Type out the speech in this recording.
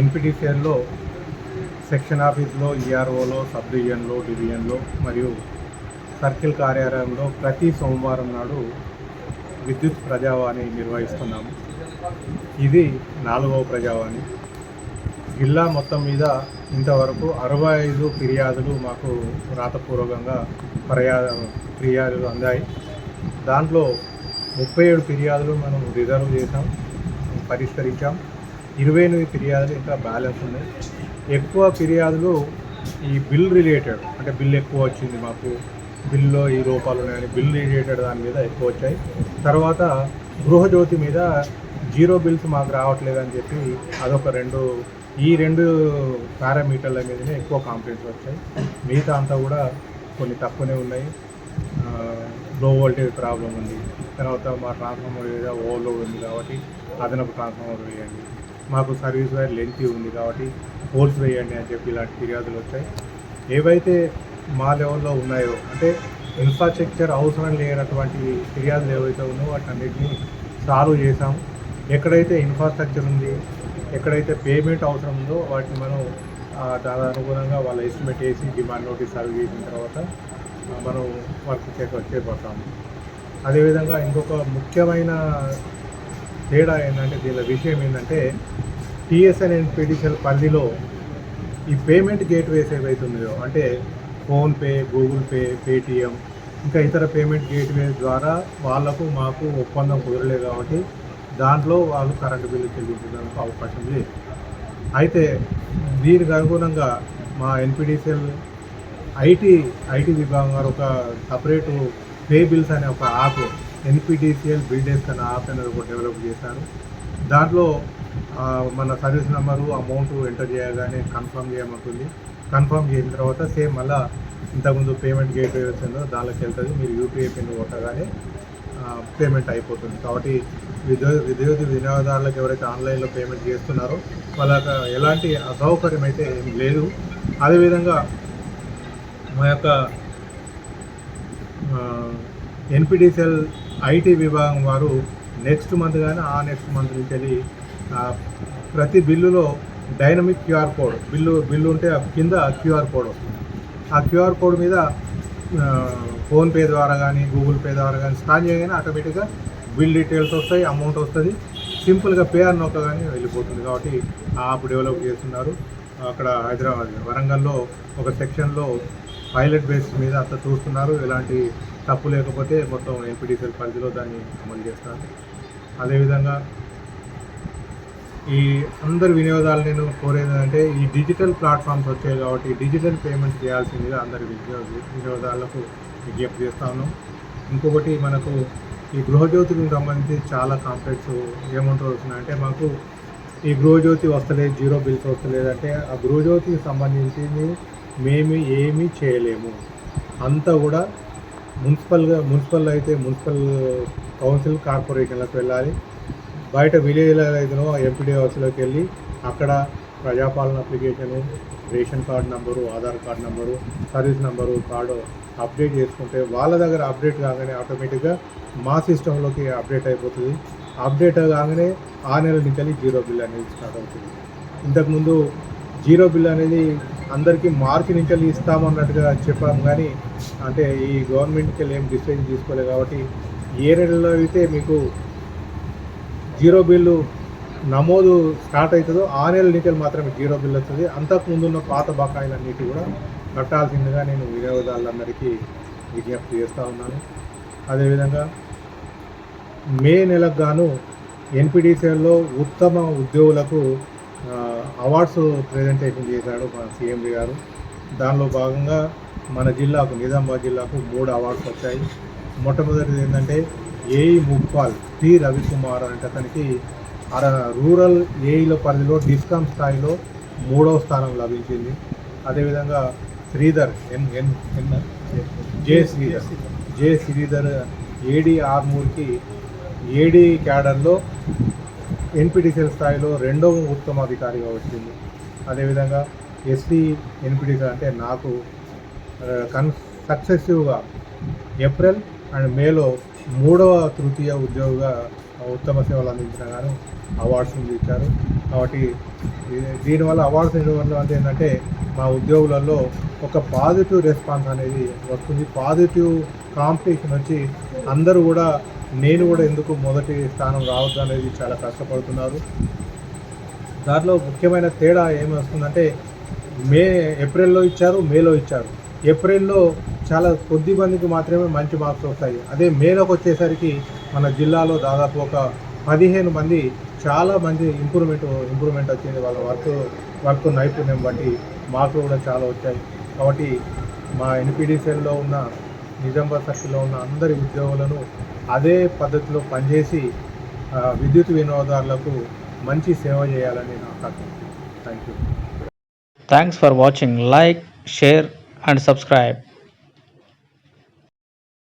ఎన్పిటిసిఎల్లో section ఆఫీస్లో ఈఆర్ఓలో sub డివిజన్లో డివిజన్లో మరియు సర్కిల్ కార్యాలయంలో ప్రతి సోమవారం నాడు విద్యుత్ ప్రజావాణి నిర్వహిస్తున్నాము. ఇది నాలుగవ ప్రజావాణి. జిల్లా మొత్తం మీద ఇంతవరకు అరవై ఐదు ఫిర్యాదులు మాకు రాతపూర్వకంగా ఫిర్యా ఫిర్యాదులు అందాయి. దాంట్లో ముప్పై ఏడు ఫిర్యాదులు మనం రిజర్వ్ చేసాం పరిష్కరించాం. ఇరవై ఎనిమిది ఫిర్యాదులు ఇంకా బ్యాలెన్స్ ఉన్నాయి. ఎక్కువ ఫిర్యాదులు ఈ బిల్ రిలేటెడ్ అంటే బిల్ ఎక్కువ వచ్చింది మాకు బిల్లో ఈ రూపాలు ఉన్నాయని బిల్ రిలేటెడ్ దాని మీద ఎక్కువ వచ్చాయి. తర్వాత గృహజ్యోతి మీద జీరో బిల్స్ మాకు రావట్లేదు అని చెప్పి అదొక రెండు ఈ రెండు పారామీటర్ల మీదనే ఎక్కువ కాంప్లైంట్స్ వచ్చాయి. మిగతా అంతా కూడా కొన్ని తక్కువనే ఉన్నాయి. లో వోల్టేజ్ ప్రాబ్లం ఉంది. తర్వాత మా ట్రాన్స్ఫార్మర్ మీద ఓవర్లోడ్ ఉంది కాబట్టి అదనపు ట్రాన్స్ఫార్మర్ వేయండి. మాకు సర్వీస్ వైర్ లెంత్ ఉంది కాబట్టి పోల్స్ వేయండి అని చెప్పి ఇలాంటి ఫిర్యాదులు వచ్చాయి. ఏవైతే మా లెవెల్లో ఉన్నాయో అంటే ఇన్ఫ్రాస్ట్రక్చర్ అవసరం లేనటువంటి ఫిర్యాదులు ఏవైతే ఉన్నాయో వాటన్నిటిని సాల్వ్ చేసాం ఎక్కడైతే ఇన్ఫ్రాస్ట్రక్చర్ ఉంది ఎక్కడైతే పేమెంట్ అవసరం ఉందో వాటిని మనం దాని అనుగుణంగా వాళ్ళ ఎస్టిమేట్ వేసి డిమాండ్ నోటీస్ సర్వ్ చేసిన తర్వాత మనం వర్క్ చేపడతాము అదేవిధంగా ఇంకొక ముఖ్యమైన తేడా ఏంటంటే దీని విషయం ఏంటంటే టీఎస్ఎన్ అండ్ పిటిషల్ పరిధిలో ఈ పేమెంట్ గేట్వేస్ ఏవైతే ఉన్నాయో అంటే ఫోన్పే గూగుల్ పే పేటిఎం ఇంకా ఇతర పేమెంట్ గేట్వే ద్వారా వాళ్ళకు మాకు ఒప్పందం కుదరలేదు కాబట్టి దాంట్లో వాళ్ళు కరెంటు బిల్లు చెల్లించడానికి అవకాశం లేదు. అయితే దీనికి అనుగుణంగా మా ఎన్పిడిసిఎల్ ఐటీ ఐటీ విభాగం గారు ఒక సపరేటు పే బిల్స్ అనే ఒక యాప్ ఎన్పిడిసిఎల్ బిల్డేస్ అనే యాప్ అనేది ఒకటి డెవలప్ చేశారు. దాంట్లో మన సర్వీస్ నెంబరు అమౌంట్ ఎంటర్ చేయగానే కన్ఫర్మ్ చేయమంటుంది. కన్ఫర్మ్ చేసిన తర్వాత సేమ్ మళ్ళా ఇంతకుముందు పేమెంట్ గేట్వే వచ్చిందో దానిలోకి వెళ్తుంది. మీరు యూపీఐ పిన్ కొట్టగానే పేమెంట్ అయిపోతుంది. కాబట్టి విద్యుత్ విద్యుత్ వినియోగదారులకు ఎవరైతే ఆన్లైన్లో పేమెంట్ చేస్తున్నారో వాళ్ళకి ఎలాంటి అసౌకర్యం అయితే ఏం లేదు. అదేవిధంగా మా యొక్క ఎన్పిటిసిఎల్ ఐటీ విభాగం వారు నెక్స్ట్ మంత్ కానీ ఆ నెక్స్ట్ మంత్ నుంచి వెళ్ళి ప్రతి బిల్లులో dynamic QR code bill bill ఉంటే కింద క్యూఆర్ కోడ్ వస్తుంది. ఆ క్యూఆర్ కోడ్ మీద ఫోన్పే ద్వారా కానీ గూగుల్ పే ద్వారా కానీ స్కాన్ చేయగానే ఆటోమేటిక్గా బిల్ డీటెయిల్స్ వస్తాయి అమౌంట్ వస్తుంది. సింపుల్గా పే అని నొక్కగానే వెళ్ళిపోతుంది. కాబట్టి ఆ యాప్ డెవలప్ చేస్తున్నారు. అక్కడ హైదరాబాద్ వరంగల్లో ఒక సెక్షన్లో పైలట్ బేస్ మీద అంత చూస్తున్నారు. ఎలాంటి తప్పు లేకపోతే మొత్తం ఎన్పిడిసిఎల్ పరిధిలో దాన్ని అమలు చేస్తారు. అదేవిధంగా ఈ అందరు వినియోగదారులు నేను కోరేది అంటే ఈ డిజిటల్ ప్లాట్ఫామ్స్ వచ్చాయి కాబట్టి డిజిటల్ పేమెంట్ చేయాల్సిందిగా అందరి వినియోగ వినియోగదారులకు విజ్ఞప్తి చేస్తా ఉన్నాం. ఇంకొకటి మనకు ఈ గృహజ్యోతికి సంబంధించి చాలా కాంప్లెక్స్ ఏమంటూ వస్తున్నాయంటే మాకు ఈ గృహజ్యోతి వస్తలేదు జీరో బిల్స్ వస్తలేదంటే ఆ గృహజ్యోతికి సంబంధించింది మేము ఏమీ చేయలేము. అంతా కూడా మున్సిపల్గా మున్సిపల్ అయితే మున్సిపల్ కౌన్సిల్ కార్పొరేషన్లకు వెళ్ళాలి. బయట విలేజ్లో ఎంపీడీ హౌస్లోకి వెళ్ళి అక్కడ Prajapalana application ration card number Aadhaar card number service number card update చేసుకుంటే వాళ్ళ దగ్గర అప్డేట్ కాగానే ఆటోమేటిక్గా మా సిస్టంలోకి అప్డేట్ అయిపోతుంది. అప్డేట్ కాగానే ఆ నెల నుంచి జీరో బిల్ అనేది స్టార్ట్ అవుతుంది. ఇంతకుముందు జీరో బిల్ అనేది అందరికీ మార్చి నుంచి వెళ్ళి ఇస్తామన్నట్టుగా చెప్పాము కానీ అంటే ఈ గవర్నమెంట్కి వెళ్ళి ఏం డిసిజన్ తీసుకోలేదు కాబట్టి ఏ నెలలో అయితే మీకు జీరో బిల్లు నమోదు స్టార్ట్ అవుతుందో ఆ నెల నీటిలు మాత్రమే జీరో బిల్ వస్తుంది. అంతకు ఉన్న పాత బకాయిలన్నిటి కూడా కట్టాల్సిందిగా నేను వినియోగదారులందరికీ విజ్ఞప్తి చేస్తూ ఉన్నాను. అదేవిధంగా మే నెలకు గాను ఎన్పిడిసిఎల్లో ఉత్తమ ఉద్యోగులకు అవార్డ్స్ ప్రజెంటేషన్ చేశాడు మన సీఎండి గారు. దానిలో భాగంగా మన జిల్లాకు నిజామాబాద్ జిల్లాకు మూడు అవార్డ్స్ వచ్చాయి. మొట్టమొదటిది ఏంటంటే ఏఈ ముప్పాల్ టి. రవికుమార్ అంటే అతనికి అర రూరల్ ఏఈల పరిధిలో డిస్కామ్ స్థాయిలో మూడవ స్థానం లభించింది. అదేవిధంగా Sridhar N N N J Sridhar. J Sridhar AD ఆర్మూర్కి AD క్యాడర్లో ఎన్పిటిసిఎల్ స్థాయిలో రెండవ ఉత్తమ అధికారిగా వచ్చింది. అదేవిధంగా ఎస్టీ ఎన్పిటిసిఎల్ అంటే నాకు కన్ సక్సెసివ్గా ఏప్రిల్ అండ్ మేలో మూడవ తృతీయ ఉద్యోగిగా ఉత్తమ సేవలు అందించిన గాను అవార్డ్స్ ఇచ్చారు. కాబట్టి దీనివల్ల అవార్డ్స్ ఇవ్వడం వల్ల ఏంటంటే మా ఉద్యోగులలో ఒక పాజిటివ్ రెస్పాన్స్ అనేది వస్తుంది. పాజిటివ్ కాంపిటీషన్ వచ్చి అందరూ కూడా నేను కూడా ఎందుకు మొదటి స్థానం రావద్దు అనేది చాలా కష్టపడుతున్నారు. దాంట్లో ముఖ్యమైన తేడా ఏమి వస్తుందంటే మే ఏప్రిల్లో ఇచ్చారు మేలో ఇచ్చారు. ఏప్రిల్లో చాలా కొద్ది మందికి మాత్రమే మంచి మార్క్స్ వస్తాయి. అదే మేలోకి వచ్చేసరికి మన జిల్లాలో దాదాపు ఒక పదిహేను మంది చాలా మంది ఇంప్రూవ్మెంట్ ఇంప్రూవ్మెంట్ వచ్చింది. వాళ్ళ వర్క్ వర్క్ నైపుణ్యం బట్టి మార్కులు కూడా చాలా వచ్చాయి. కాబట్టి మా ఎన్పిడిసిఎల్లో ఉన్న నిజామాబాద్ సర్కిల్లో ఉన్న అందరి ఉద్యోగులను అదే పద్ధతిలో పనిచేసి విద్యుత్ వినియోగదారులకు మంచి సేవ చేయాలని నా ఆకాంక్ష. Thank you thanks for watching like share and subscribe